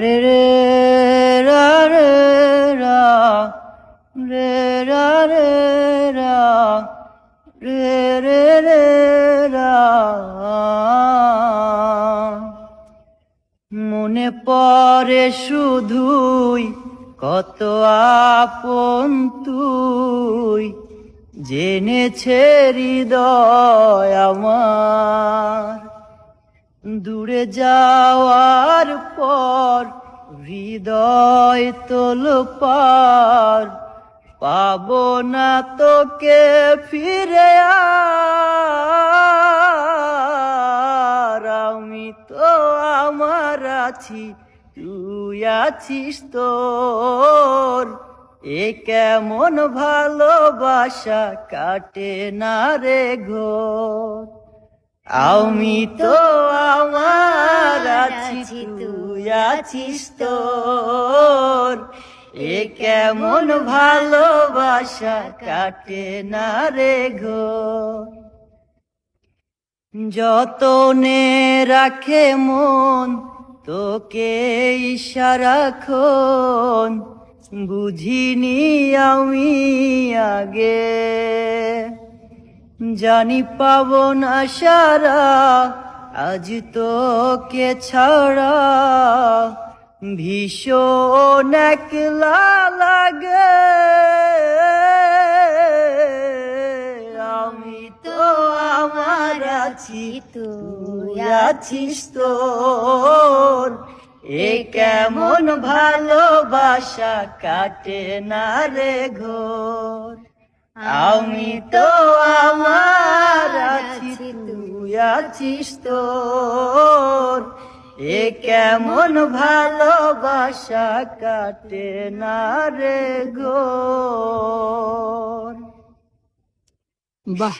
রে রে রা মনে পড়ে শুধুই কত আপন তুই। জেনেছে হৃদয় আমার। দূরে যাওয়ার পর হৃদয় তোল পার পাবো না তোকে ফিরে আমি তো আছি, তুই আছিস তোর। এ কেমন ভালোবাসা কাটে না রে ঘোর। আমি তো আমার আছি, তুই আছিস তোর। এ কেমন ভালোবাসা কাটে না রে ঘো যতনে রাখে মন তোকে ইশারাখন বুঝিনি আমি আগে। জানি পাব না সারা আজ তোকে ছাড়া ভীষণ একলা লাগে। আমি তো আমার আছি, তুই আছিস এ কেমন ভালোবাসা কাটে না রে ঘোর? আমি তো আমার আছি, তুই আছিস তোর। এ কেমন ভালোবাসা কাটে না রে গো বাহ।